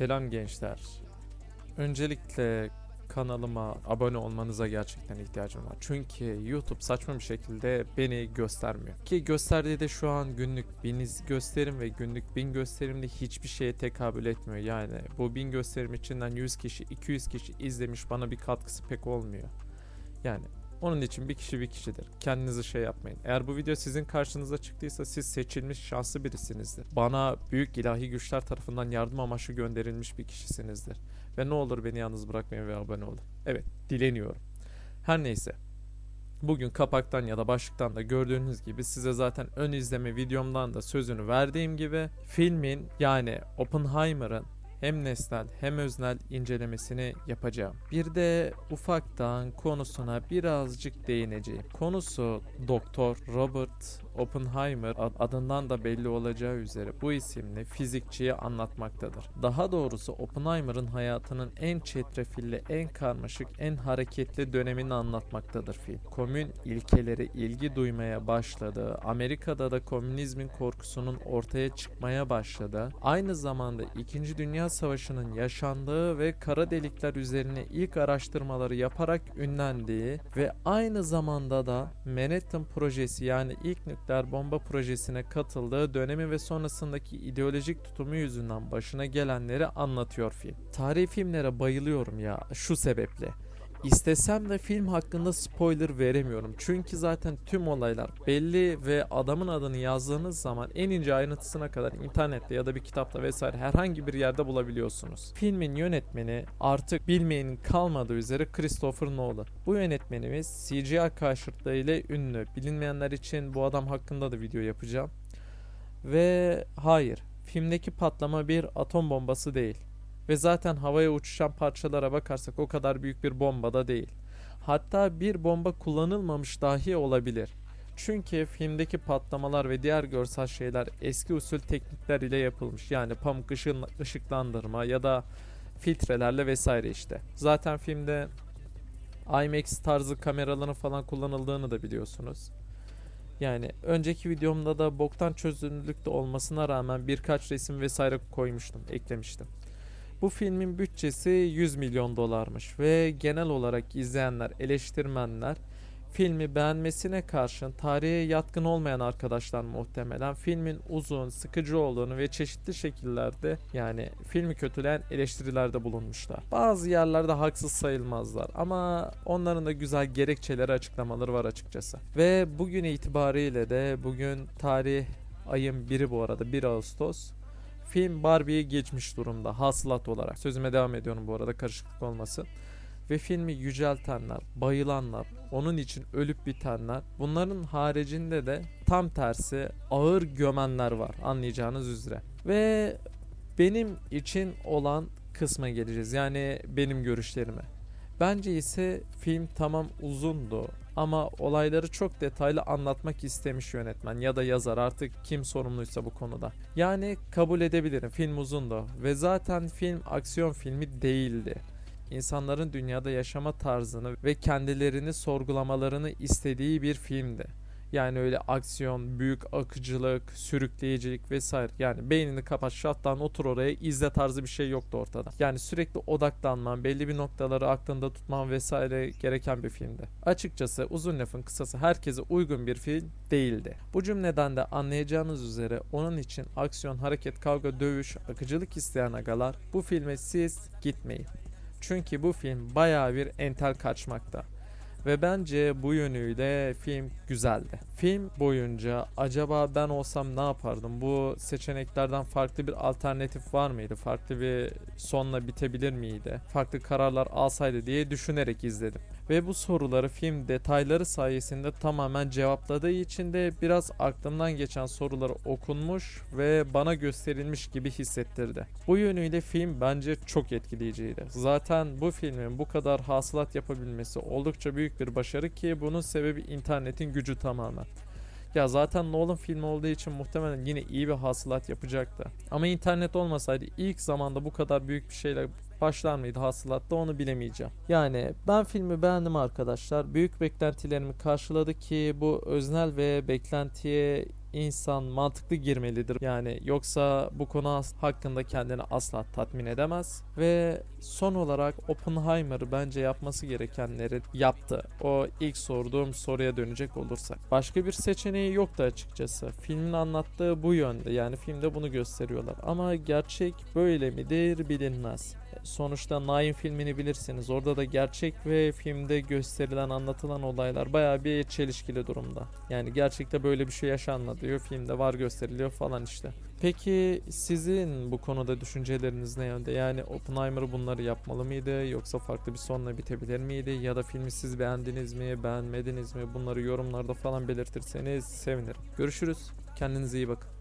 Selam gençler. Öncelikle kanalıma abone olmanıza gerçekten ihtiyacım var. Çünkü YouTube saçma bir şekilde beni göstermiyor. Ki gösterdiği de şu an günlük 1000 iz- gösterim ve günlük 1000 gösterimde hiçbir şeye tekabül etmiyor. Yani bu 1000 gösterim içinden 100 kişi 200 kişi izlemiş bana bir katkısı pek olmuyor. Yani onun için bir kişi bir kişidir. Kendinizi şey yapmayın. Eğer bu video sizin karşınıza çıktıysa siz seçilmiş şanslı birisinizdir. Bana büyük ilahi güçler tarafından yardım amaçlı gönderilmiş bir kişisinizdir. Ve ne olur beni yalnız bırakmayın ve abone olun. Evet, dileniyorum. Her neyse. Bugün kapaktan ya da başlıktan da gördüğünüz gibi size zaten ön izleme videomdan da sözünü verdiğim gibi filmin yani Oppenheimer'ın hem nesnel hem öznel incelemesini yapacağım. Bir de ufaktan konusuna birazcık değineceğim. Konusu Doktor Robert Oppenheimer ad- adından da belli olacağı üzere bu isimli fizikçiyi anlatmaktadır. Daha doğrusu Oppenheimer'ın hayatının en çetrefilli, en karmaşık, en hareketli dönemini anlatmaktadır film. Komün ilkeleri ilgi duymaya başladı. Amerika'da da komünizmin korkusunun ortaya çıkmaya başladı. Aynı zamanda 2. Dünya Savaşı'nın yaşandığı ve kara delikler üzerine ilk araştırmaları yaparak ünlendiği ve aynı zamanda da Manhattan projesi yani ilk nükleer bomba projesine katıldığı dönemi ve sonrasındaki ideolojik tutumu yüzünden başına gelenleri anlatıyor film. Tarihi filmlere bayılıyorum ya şu sebeple. İstesem de film hakkında spoiler veremiyorum. Çünkü zaten tüm olaylar belli ve adamın adını yazdığınız zaman en ince ayrıntısına kadar internette ya da bir kitapta vesaire herhangi bir yerde bulabiliyorsunuz. Filmin yönetmeni artık bilmeyenin kalmadığı üzere Christopher Nolan. Bu yönetmenimiz CGI karşıtlarıyla ünlü. Bilinmeyenler için bu adam hakkında da video yapacağım. Ve hayır, filmdeki patlama bir atom bombası değil. Ve zaten havaya uçuşan parçalara bakarsak o kadar büyük bir bomba da değil. Hatta bir bomba kullanılmamış dahi olabilir. Çünkü filmdeki patlamalar ve diğer görsel şeyler eski usul teknikler ile yapılmış. Yani pamuk ışın, ışıklandırma ya da filtrelerle vesaire işte. Zaten filmde IMAX tarzı kameraların falan kullanıldığını da biliyorsunuz. Yani önceki videomda da boktan çözünürlükte olmasına rağmen birkaç resim vesaire koymuştum, eklemiştim. Bu filmin bütçesi 100 milyon dolarmış ve genel olarak izleyenler, eleştirmenler filmi beğenmesine karşın tarihe yatkın olmayan arkadaşlar muhtemelen filmin uzun, sıkıcı olduğunu ve çeşitli şekillerde yani filmi kötüleyen eleştirilerde bulunmuşlar. Bazı yerlerde haksız sayılmazlar ama onların da güzel gerekçeleri açıklamaları var açıkçası. Ve bugün itibariyle de bugün tarih ayın biri bu arada 1 Ağustos film Barbie'yi geçmiş durumda hasılat olarak. Sözüme devam ediyorum bu arada karışıklık olmasın. Ve filmi yüceltenler, bayılanlar, onun için ölüp bitenler, bunların haricinde de tam tersi ağır gömenler var anlayacağınız üzere. Ve benim için olan kısma geleceğiz. Yani benim görüşlerime. Bence ise film tamam uzundu ama olayları çok detaylı anlatmak istemiş yönetmen ya da yazar artık kim sorumluysa bu konuda. Yani kabul edebilirim film uzundu ve zaten film aksiyon filmi değildi. İnsanların dünyada yaşama tarzını ve kendilerini sorgulamalarını istediği bir filmdi. Yani öyle aksiyon, büyük akıcılık, sürükleyicilik vesaire. Yani beynini kapat, şattan otur oraya izle tarzı bir şey yoktu ortada. Yani sürekli odaklanman, belli bir noktaları aklında tutman vesaire gereken bir filmdi. Açıkçası uzun lafın kısası herkese uygun bir film değildi. Bu cümleden de anlayacağınız üzere onun için aksiyon, hareket, kavga, dövüş, akıcılık isteyen agalar bu filme siz gitmeyin. Çünkü bu film bayağı bir entel kaçmakta. Ve bence bu yönüyle film güzeldi. Film boyunca acaba ben olsam ne yapardım? Bu seçeneklerden farklı bir alternatif var mıydı? Farklı bir sonla bitebilir miydi? Farklı kararlar alsaydı diye düşünerek izledim. Ve bu soruları film detayları sayesinde tamamen cevapladığı için de biraz aklımdan geçen soruları okunmuş ve bana gösterilmiş gibi hissettirdi. Bu yönüyle film bence çok etkileyiciydi. Zaten bu filmin bu kadar hasılat yapabilmesi oldukça büyük bir başarı ki bunun sebebi internetin gücü tamamen. Ya zaten Nolan filmi olduğu için muhtemelen yine iyi bir hasılat yapacaktı. Ama internet olmasaydı ilk zamanda bu kadar büyük bir şeyle başlar mıydı hasılatta onu bilemeyeceğim. Yani ben filmi beğendim arkadaşlar. Büyük beklentilerimi karşıladı ki bu öznel ve beklentiye insan mantıklı girmelidir. Yani yoksa bu konu hakkında kendini asla tatmin edemez. Ve son olarak Oppenheimer bence yapması gerekenleri yaptı. O ilk sorduğum soruya dönecek olursak. Başka bir seçeneği yoktu açıkçası. Filmin anlattığı bu yönde. Yani filmde bunu gösteriyorlar. Ama gerçek böyle midir bilinmez. Sonuçta Nine filmini bilirsiniz. Orada da gerçek ve filmde gösterilen anlatılan olaylar bayağı bir çelişkili durumda. Yani gerçekte böyle bir şey yaşanmadı diyor. Filmde var gösteriliyor falan işte. Peki sizin bu konuda düşünceleriniz ne yönde? Yani Oppenheimer bunları yapmalı mıydı yoksa farklı bir sonla bitebilir miydi? Ya da filmi siz beğendiniz mi, beğenmediniz mi? Bunları yorumlarda falan belirtirseniz sevinirim. Görüşürüz. Kendinize iyi bakın.